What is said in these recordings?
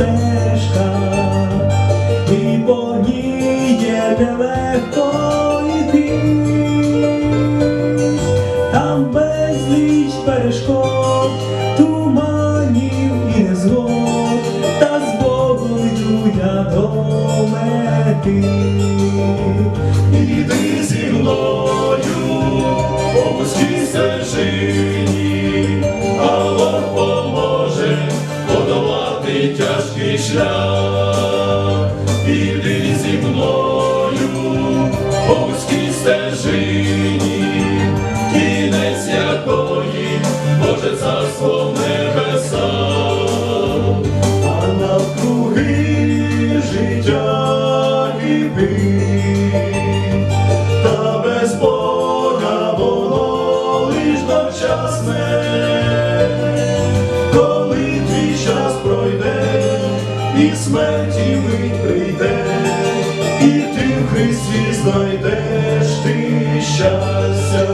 стежка, і по ній є нелегко йти, там безліч перешкод, туманів і незгод, та з Богом йду я до мети. Іди зі мною. Шлях. Іди зі мною і смерті мить прийде, і ти в Христі знайдеш ти щастя,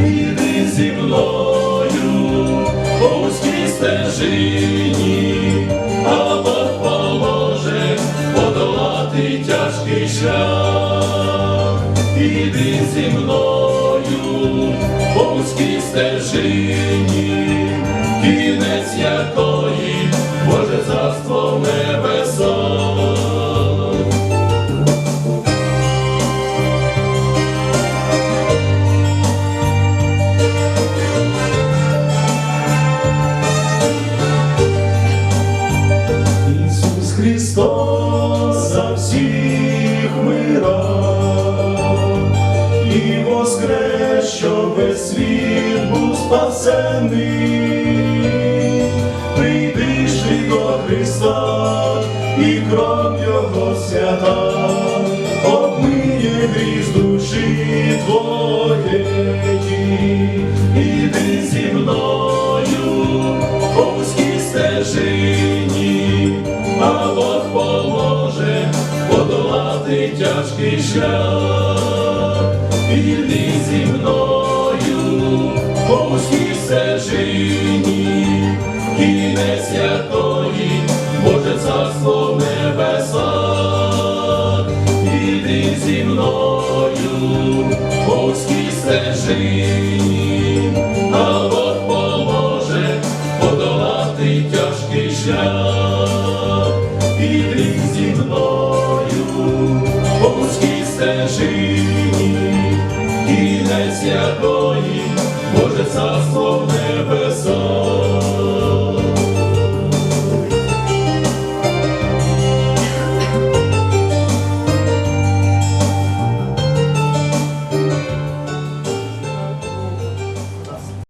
іди зі мною по вузькій стежині, а Бог поможе подолати тяжкий шлях. Іди зі мною по вузькій стежині, кінець якої Боже царство. Ісус Христос за всіх мирав і воскрес, що весь світ був спасений. Прийди ж ти до Христа і кров Його свята, обмиє гріз душі твоєї, іди зі мною по вузькій стежині, а Бог поможе подолати тяжкий шлях. Іди зі мною стежині, а Бог поможе подолати тяжкий шлях. і Іди зі мною по вузькій стежині, кінець якої Боже царство в небесах.